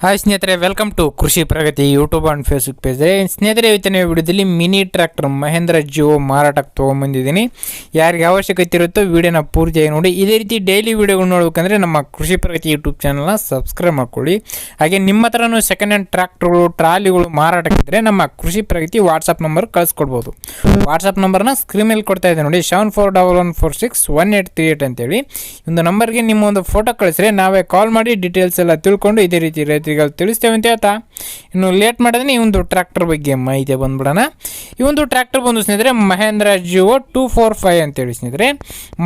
Hi ಸ್ನೇಹಿತರೆ welcome to Krishi Pragati YouTube and Facebook page ಸ್ನೇಹಿತರೆ, ಇವತ್ತಿನ ವಿಡಿಯೋದಲ್ಲಿ ಮಿನಿ ಟ್ರ್ಯಾಕ್ಟರ್ ಮಹೇಂದ್ರ ಜಿಯೋ ಮಾರಾಟಕ್ಕೆ ತೊಗೊಂಬಂದಿದ್ದೀನಿ. ಯಾರಿಗೆ ಅವಶ್ಯಕತೆ ಇರುತ್ತೋ ವಿಡಿಯೋನ ಪೂರ್ತಿಯಾಗಿ ನೋಡಿ. ಇದೇ ರೀತಿ ಡೈಲಿ ವೀಡಿಯೋಗಳು ನೋಡಬೇಕಂದ್ರೆ ನಮ್ಮ ಕೃಷಿ ಪ್ರಗತಿ ಯೂಟ್ಯೂಬ್ ಚಾನಲ್ನ ಸಬ್ಸ್ಕ್ರೈಬ್ ಮಾಡ್ಕೊಳ್ಳಿ. ಹಾಗೆ ನಿಮ್ಮ ಹತ್ರನೂ ಸೆಕೆಂಡ್ ಹ್ಯಾಂಡ್ ಟ್ರ್ಯಾಕ್ಟರ್ಗಳು ಟ್ರಾಲಿಗಳು ಮಾರಾಟಕ್ಕಿದ್ರೆ ನಮ್ಮ ಕೃಷಿ ಪ್ರಗತಿ ವಾಟ್ಸಪ್ ನಂಬರ್ ಕಳಿಸ್ಕೊಡ್ಬೋದು. ವಾಟ್ಸಪ್ ನಂಬರ್ನ ಸ್ಕ್ರೀನ್ ಮೇಲೆ ಕೊಡ್ತಾ ಇದೆ ನೋಡಿ. Seven four double one four six one eight three eight ಅಂತೇಳಿ. ಒಂದು ನಂಬರ್ಗೆ ನಿಮ್ಮ ಒಂದು ಫೋಟೋ ಕಳಿಸ್ರೆ ನಾವೇ ಕಾಲ್ ಮಾಡಿ ಡೀಟೇಲ್ಸ್ ಎಲ್ಲ ತಿಳ್ಕೊಂಡು ಇದೇ ರೀತಿ ರೈತರಿಗೆ ತಿಳಿಸ್ತೇವೆ ಅಂತ ಹೇಳ್ತಾ. ಇನ್ನು ಲೇಟ್ ಮಾಡಿದ್ರೆ ಈ ಒಂದು ಟ್ರ್ಯಾಕ್ಟರ್ ಬಗ್ಗೆ ಮಾಹಿತಿ ಬಂದ್ಬಿಡೋಣ. ಈ ಒಂದು ಟ್ರ್ಯಾಕ್ಟರ್ ಬಂದು ಸ್ನೇಹಿತರೆ, Mahindra Jivo two four five ಅಂತೇಳಿ ಸ್ನೇಹಿತರೆ.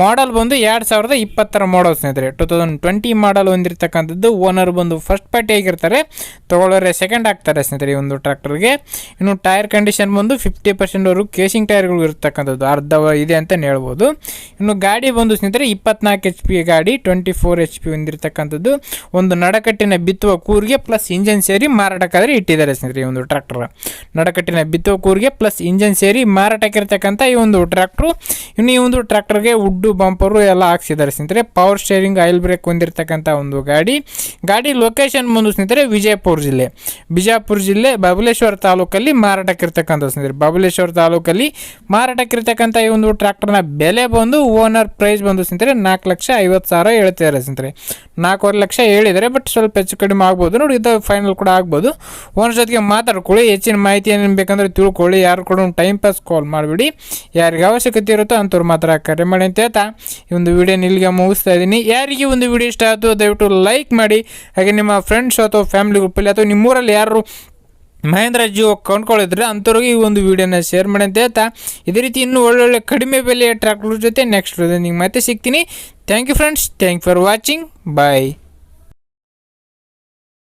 ಮಾಡಲ್ ಬಂದು ಎರಡು ಸಾವಿರದ ಇಪ್ಪತ್ತರ ಮಾಡಲ್ ಸ್ನೇಹಿತರೆ. ಟೂ ತೌಸಂಡ್ ಟ್ವೆಂಟಿ ಮಾಡಲ್ ಹೊಂದಿರತಕ್ಕಂಥದ್ದು ಓನರ್ ಬಂದು ಫಸ್ಟ್ ಪಾರ್ಟಿ ಆಗಿರ್ತಾರೆ. ತೊಗೊಳ್ಳೋರೆ ಸೆಕೆಂಡ್ ಆಗ್ತಾರೆ ಸ್ನೇಹಿತರೆ ಈ ಒಂದು ಟ್ರ್ಯಾಕ್ಟರ್ಗೆ ಇನ್ನು ಟೈರ್ ಕಂಡೀಷನ್ ಬಂದು ಫಿಫ್ಟಿ ಪರ್ಸೆಂಟ್ವರೆಗೂ ಕೇಸಿಂಗ್ ಟೈರ್ಗಳು ಇರ್ತಕ್ಕಂಥದ್ದು. ಅರ್ಧ ಇದೆ ಅಂತ ಹೇಳ್ಬೋದು. ಇನ್ನು ಗಾಡಿ ಬಂದು ಸ್ನೇಹಿತರೆ, ಇಪ್ಪತ್ನಾಲ್ಕು ಎಚ್ ಪಿ ಗಾಡಿ ಟ್ವೆಂಟಿ ಫೋರ್ ಎಚ್ ಪಿ ಹೊಂದಿರತಕ್ಕಂಥದ್ದು. ಒಂದು ನಡಕಟ್ಟಿನ ಬಿತ್ತುವ ಕೂರಿಗೆ ಪ್ಲಸ್ ಇಂಜನ್ ಸೇರಿ ಮಾರಾಟಕ್ಕಾದರೆ ಇಟ್ಟಿದ್ದಾರೆ ಸ್ನೇಹಿತರೆ ಈ ಒಂದು ಟ್ರ್ಯಾಕ್ಟರ್ ನಡಕಟ್ಟಿನ ಬಿತ್ತೋ ಕೂರಿಗೆ ಪ್ಲಸ್ ಇಂಜನ್ ಸೇರಿ ಮಾರಾಟಕ್ಕಿರ್ತಕ್ಕಂಥ ಈ ಒಂದು ಟ್ರ್ಯಾಕ್ಟ್ರು ಇನ್ನು ಈ ಒಂದು ಟ್ರ್ಯಾಕ್ಟರ್ಗೆ ಉಡ್ಡು ಬಂಪರು ಎಲ್ಲ ಹಾಕ್ಸಿದ್ದಾರೆ ಸ್ನೇಹಿತರೆ. ಪವರ್ ಸ್ಟೇರಿಂಗ್ ಆಯಿಲ್ ಬ್ರೇಕ್ ಹೊಂದಿರತಕ್ಕಂಥ ಒಂದು ಗಾಡಿ. ಗಾಡಿ ಲೊಕೇಶನ್ ಬಂದು ಸ್ನೇಹಿತರೆ ವಿಜಯಪುರ ಜಿಲ್ಲೆ. ಬಿಜಾಪುರ ಜಿಲ್ಲೆ ಬಬಲೇಶ್ವರ ತಾಲೂಕಲ್ಲಿ ಮಾರಾಟಕ್ಕಿರ್ತಕ್ಕಂಥ ಸ್ನೇಹಿತರೆ. ಬಬಲೇಶ್ವರ ತಾಲೂಕಲ್ಲಿ ಮಾರಾಟಕ್ಕಿರ್ತಕ್ಕಂಥ ಈ ಒಂದು ಟ್ರ್ಯಾಕ್ಟರ್ನ ಬೆಲೆ ಬಂದು ಓನರ್ ಪ್ರೈಸ್ ಬಂದು ಸ್ನೇಹಿತರೆ ನಾಲ್ಕು ಲಕ್ಷ ಐವತ್ತು ಸಾವಿರ ಹೇಳ್ತಿದ್ದಾರೆ ಸ್ನೇಹಿತರೆ. ನಾಲ್ಕೂವರೆ ಲಕ್ಷ ಹೇಳಿದರೆ ಬಟ್ ಸ್ವಲ್ಪ ಹೆಚ್ಚು ಕಡಿಮೆ ಆಗ್ಬೋದು. ನೋಡಿ ಇದು ಫೈನಲ್ ಕೂಡ ಆಗ್ಬೋದು. ಓನರ್ ಜೊತೆಗೆ ಮಾತಾಡ್ಕೊಳ್ಳಿ, ಹೆಚ್ಚಿನ ಮಾಹಿತಿ ಏನೇನು ಬೇಕಂದ್ರೆ ತಿಳ್ಕೊಳ್ಳಿ, ಯಾರು ಕೂಡ ಟೈಮ್ ಪಾಸ್ ಕಾಲ್ ಮಾಡಿಬಿಡಿ. ಯಾರಿಗೆ ಅವಶ್ಯಕತೆ ಇರುತ್ತೋ ಅಂಥವ್ರು ಮಾತ್ರ ಕರೆ ಮಾಡಿ ಅಂತ ಹೇಳ್ತಾ ಈ ಒಂದು ವಿಡಿಯೋ ಇಲ್ಲಿಗೆ ಮುಗಿಸ್ತಾ ಇದ್ದೀನಿ. ಯಾರಿಗೆ ಒಂದು ವಿಡಿಯೋ ಇಷ್ಟ ಆಯಿತು, ದಯವಿಟ್ಟು ಲೈಕ್ ಮಾಡಿ. ಹಾಗೆ ನಿಮ್ಮ ಫ್ರೆಂಡ್ಸ್ ಅಥವಾ ಫ್ಯಾಮಿಲಿ ಗ್ರೂಪಲ್ಲಿ ಅಥವಾ ನಿಮ್ಮೂರಲ್ಲಿ ಯಾರು ಮಹೇಂದ್ರ ಜಿಯೋ ಕೊಂಡ್ಕೊಳ್ಳಿದ್ರೆ ಅಂಥವ್ರಿಗೆ ಈ ಒಂದು ವಿಡಿಯೋನ ಶೇರ್ ಮಾಡಿ ಅಂತ ಹೇಳ್ತಾ ಇದೇ ರೀತಿ ಇನ್ನೂ ಒಳ್ಳೊಳ್ಳೆ ಕಡಿಮೆ ಬೆಲೆಯ ಟ್ರ್ಯಾಕ್ಟರ್ ಜೊತೆ ನೆಕ್ಸ್ಟ್ ನಿಮ್ಗೆ ಮತ್ತೆ ಸಿಗ್ತೀನಿ. Thank you friends thank for watching bye